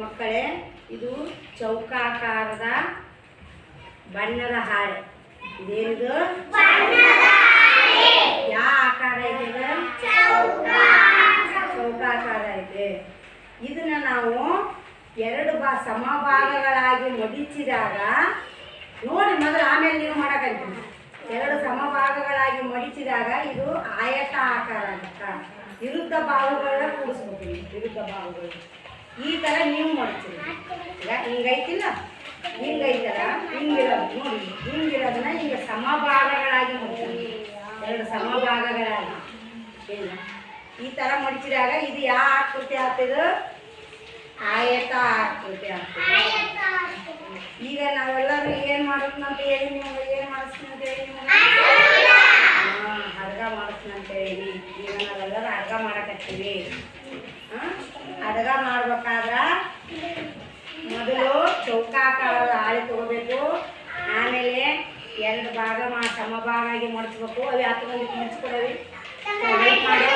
ಮಕ್ಕಳೇ ಇದು ಚೌಕಾಕಾರದ ಬಣ್ಣದ ಹಾಳೆ ಇದೇನಿದು? ಯಾವ ಆಕಾರ ಇದೆ? ಚೌಕಾಕಾರ ಇದೆ. ಇದನ್ನ ನಾವು ಎರಡು ಬಾ ಸಮಭಾಗಗಳಾಗಿ ಮಡಿಚಿದಾಗ ನೋಡಿ ಮೊದಲು ಆಮೇಲೆ ನೀವು ಮಾಡಕಂತೀನಿ ಎರಡು ಸಮಭಾಗಗಳಾಗಿ ಮಡಿಚಿದಾಗ ಇದು ಆಯತ ಆಕಾರ ಆಗುತ್ತಾ ವಿರುದ್ಧ ಭಾವಗಳನ್ನ ಕೂಡಿಸ್ಬೇಕು ವಿರುದ್ಧ ಬಾಹುಗಳು ಈ ಥರ ನೀವು ಮಾಡ್ತೀರಿ. ಈಗ ಹಿಂಗೈತಿಲ್ಲ? ಹಿಂಗೈತಲ್ಲ? ಹಿಂಗಿರೋದು ನೋಡಿ. ಹಿಂಗಿರೋದನ್ನ ಈಗ ಸಮಭಾಗಗಳಾಗಿ ಮಾಡ್ತೀವಿ. ಎರಡು ಸಮಭಾಗಗಳಾಗಿ. ಇಲ್ಲ ಈ ಥರ ಮಡಿಚಿದಾಗ ಇದು ಯಾವ ಆಕೃತಿ ಆಗ್ತದೆ? ಆಯತ ಆಕೃತಿ ಆಗ್ತದೆ. ಈಗ ನಾವೆಲ್ಲರೂ ಏನು ಮಾಡೋದು ಅಂತ ಹೇಳಿ ನೀವು ಏನು ಮಾಡಿಸ್ತೀನಿ ಅಂತ ಹೇಳಿ ಹಾಂ ಅರ್ಗ ಮಾಡಿಸ್ತೀನಿ ಅಂತ ಹೇಳಿ. ಈಗ ನಾವೆಲ್ಲರೂ ಅರ್ಗ ಮಾಡಕತ್ತೀವಿ. ಅಡ್ಗ ಮಾಡ್ಬೇಕಾದ್ರ ಮೊದಲು ಚೌಕಾಕಾರದ ಹಾಳಿ ತಗೋಬೇಕು. ಆಮೇಲೆ ಎರಡು ಭಾಗ ಮಾ ಸಮಭಾಗ ಆಗಿ ಮಡಿಸ್ಬೇಕು. ಅವು ಹತ್ತು ಮಂದಿಗೆ ಮುಚ್ಕೊಡವಿ ಹೆಲ್ಪ್ ಮಾಡಿ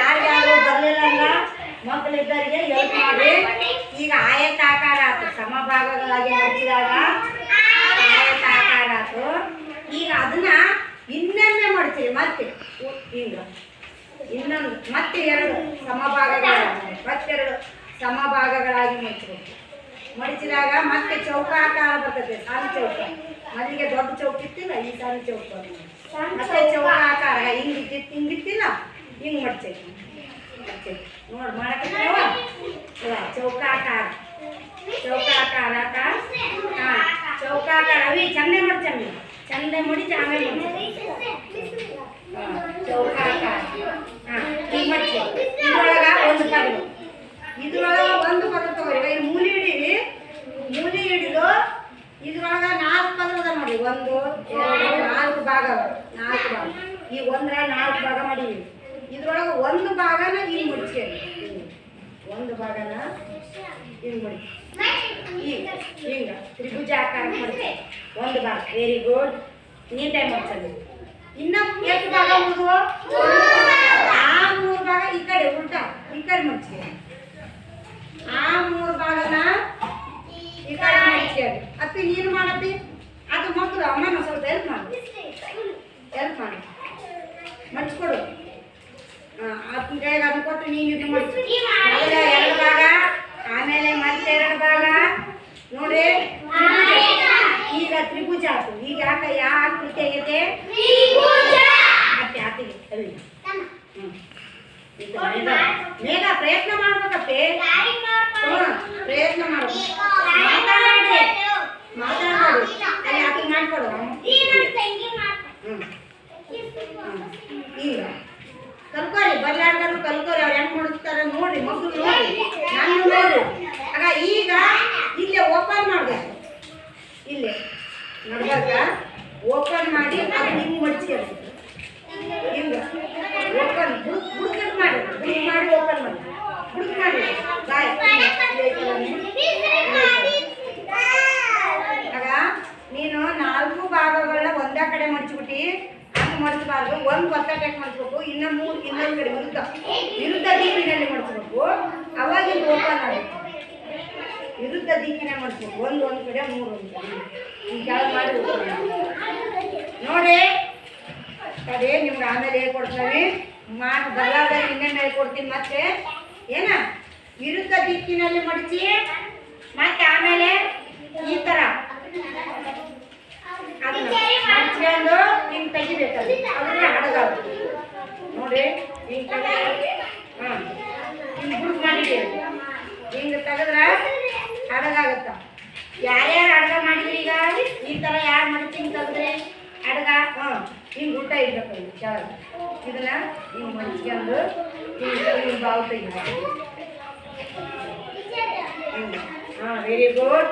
ಯಾರ್ಯಾರು ಬರಲಿಲ್ಲ ಅಂದ್ರ ಮಕ್ಕಳಿದ್ದವರಿಗೆ ಹೆಲ್ಪ್ ಮಾಡಿ. ಈಗ ಆಯತಾಕಾರ ಆಯ್ತು ಸಮಭಾಗಗಳಾಗಿ ಮಡಿಸಿದಾಗ ಆಯತಾಕಾರ ಆತು. ಈಗ ಅದನ್ನ ಇನ್ನೊಮ್ಮೆ ಮಾಡ್ತೀವಿ ಮತ್ತೆ. ಹಿಂಗ. ಇನ್ನೊಂದು ಮತ್ತೆ ಎರಡು ಸಮಭಾಗಗಳಾಗಿ ಮತ್ತೆರಡು ಸಮಭಾಗಗಳಾಗಿ ಮುಚ್ಚಬೇಕು ಮಡಿಚಿದಾಗ ಮತ್ತೆ ಚೌಕಾಕಾರ ಬರ್ತದೆ ಸಣ್ಣ ಚೌಕ. ಮೊದಲಿಗೆ ದೊಡ್ಡ ಚೌಕ ಇತ್ತಿಲ್ಲ ಈ ಸಣ್ಣ ಚೌಕ ಮತ್ತೆ ಚೌಕಾಕಾರ ಹಿಂಗ್ ಹಿಂಗಿತ್ತಿಲ್ಲ ಹಿಂಗೆ ಮಡ್ಚೈತಿ. ನೋಡಿ ಮಾಡಕತ್ತೀವ? ಚೌಕಾಕಾರ. ಚೌಕಾಕಾರ ಹಾಂ ಚೌಕಾಕಾರ. ಅವಿ ಚಂದೆ ಮಾಡಿ ಚಂದೆ. ಮುಡಿ ಮಡಿಚಿ ಚೌಕ ಹಾಂ ಚೌಕಾಕಾರ ಹಾಂ ಈಗ ಮಡ್ಚಿ ಇದ್ರೊಳಗ ಒಂದು ಪದ ಇದ್ರೊಳಗ ಒಂದು ಪದ ತಗೋರಿ. ಈಗ ಮೂಲಿ ಹಿಡೀರಿ. ಮೂಲಿ ಹಿಡಿದು ಇದ್ರೊಳಗ ನಾಲ್ಕು ಪದ ಅದ ನೋಡಿ. ಒಂದು ನಾಲ್ಕು ಭಾಗ. ನಾಲ್ಕು ಭಾಗ. ಈ ಒಂದ್ರ ನಾಲ್ಕು ಭಾಗ ಮಾಡೀವಿ ಇದ್ರೊಳಗ ಒಂದು ಭಾಗನ ಇಲ್ಲಿ ಮುಡ್ಸ್ಕೇರಿ ಒಂದು ಭಾಗನ ಇಲ್ಲಿ ಮುಡಿ ಈಗ ಹಿಂಗ ತ್ರಿಭುಜಾಕಾರ ಮಾಡಿ ಒಂದು ಭಾಗ. ವೆರಿ ಗುಡ್ ನೀಟಾಗಿ ಮಾಡ್ಸೋದು ಇನ್ನ ಎಷ್ಟು ಭಾಗ ಉಳಿದು ಆ ಮೂರು ಭಾಗ. ಈ ಕಡೆ ಉಲ್ಟಾ. ಈ ಕಡೆ ಆ ಮೂರು ಭಾಗನ ಈ ಕಡೆ. ಅಪ್ಪಿ ನೀನು ಮಾಡತ್ತಿ? ಅದು ಮಕ್ಕಳು ಅಮ್ಮನ ಸ್ವಲ್ಪ ಹೆಲ್ಪ್ ಮಾಡಿ. ಹೆಲ್ಪ್ ಮಾಡಿ. ಮಡ್ಚ್ಕೊಡು ಅದನ್ನ ಕೈಗೆ ಅದನ್ನ ಕೊಟ್ಟು ನೀನು ಇದು ಮಡ್ಚು ಎರಡು ಭಾಗ ಆಮೇಲೆ ಮತ್ತೆ ಎರಡು ಭಾಗ ನೋಡಿ. ಈಗ ತ್ರಿಭುಜ ಆಯ್ತು ಈಗ ಯಾಕೆ ಯಾವ ಆಕೃತಿ ಆಗೈತೆ? ಮತ್ತೆ ಆತಿಗೆ. ಮೇಘ. ಪ್ರಯತ್ನ ಮಾಡ್ಬೇಕಪ್ಪೆ. ಪ್ರಯತ್ನ ಮಾಡ್ಬೇಕು ಮಾತಾಡಿ ಮಾತಾಡಿ ಅಲ್ಲಿ ಆತಿಗೆ ಮಾಡ್ಕೊಡು. ಇಲ್ಲ ಕಲ್ಕೋರಿ ಬರ್ಲಾರ್ದಾರು ಕಲ್ಕೋರಿ ಅವ್ರು ಹೆಂಗ್ ಮಾಡಿಸ್ತಾರೆ ನೋಡ್ರಿ ಮಗು ನೋಡ್ರಿ. ನಾನು ನೋಡ್ರಿ. ಆಗ ಈಗ ಇಲ್ಲೇ ಓಪನ್ ಮಾಡ್ಬೇಕು. ಇಲ್ಲೇ. ನಡ್ಬಾರ್ದ ಓಪನ್ ಮಾಡಿ ಅದು ಹಿಂಗೆ ಮಡ್ಚಿ ಹಿಂಗ ಓಪನ್ ಬುಡುಕ್ ಬುಡುಕ್ ಮಾಡಿ ಬುಡುಕ್ ಮಾಡಿ ಓಪನ್ ಮಾಡಿ ಬುಡುಕ್ ಮಾಡಿ ಬಾಯ್ ಆಗ ನೀನು ನಾಲ್ಕು ಭಾಗಗಳನ್ನ ಒಂದೇ ಕಡೆ ಮಡ್ಚಿಬಿಟ್ಟು ಹಂಗೆ ಮಡಚಬಾರ್ದು ಒಂದು ಒತ್ತಟಕ್ಕೆ ಮಡಚಬೇಕು ಇನ್ನ ಮೂರು ಇನ್ನೊಂದು ಕಡೆ ವಿರುದ್ಧ. ವಿರುದ್ಧ ದಿಕ್ಕಿನಲ್ಲಿ ಮಡಚಬೇಕು ಅವಾಗ ಓಪನ್ ಆಗಬೇಕು ವಿರುದ್ಧ ದಿಕ್ಕಿನ ಮಡಚಬೇಕು ಒಂದು ಒಂದು ಕಡೆ, ಮೂರು, ಒಂದು ಕಡೆ. ಈಗ ಮಾಡಿ. ನೋಡಿ ಅದೇ ನಿಮ್ಗೆ ಆಮೇಲೆ ಹೇಳ್ಕೊಡ್ತೀವಿ ಮಾಡಿ ಬರಲಾರ್ದ ಇನ್ನೇನು ಹೇಳ್ಕೊಡ್ತೀನಿ ಮತ್ತೆ. ಏನ? ವಿರುದ್ಧ ದಿಕ್ಕಿನಲ್ಲಿ ಮಾಡಿಸಿ. ಮತ್ತೆ ಆಮೇಲೆ ಈ ಥರ ಮಡ್ಚ್ಕೊಂಡು ಹಿಂಗೆ ತೆಗಿಬೇಕದು. ಅದನ್ನ ಹಡಗಾಗುತ್ತೆ ನೋಡಿ ಹಿಂಗೆ ತೆಗಿ ಹಾಂ ಹಿಂಗೆ ಬುಡ್ ಮಾಡಿದ್ದೀವಿ ಹಿಂಗೆ ತೆಗೆದ್ರೆ ಹಡಗಾಗುತ್ತ ಯಾರ್ಯಾರು ಅಡ್ಗ ಮಾಡಿದ್ರಿ ಈಗ? ಈ ಥರ ಯಾರು ಮಡಿಚಿ ಹಿಂಗೆ ತೆಗೆದ್ರಿ ಅಡ್ಗ ಹಾಂ ಹಿಂಗೆ ಊಟ ಇಡ್ಬೇಕು ಇದು ಕೆಳಗೆ. ಇದನ್ನ ಹಿಂಗೆ ಮಡ್ಚ್ಕೊಂಡು ಹಿಂಗೆ ಹಿಂಗೆ ಬಾವು ಹಾಂ ವೆರಿ ಗುಡ್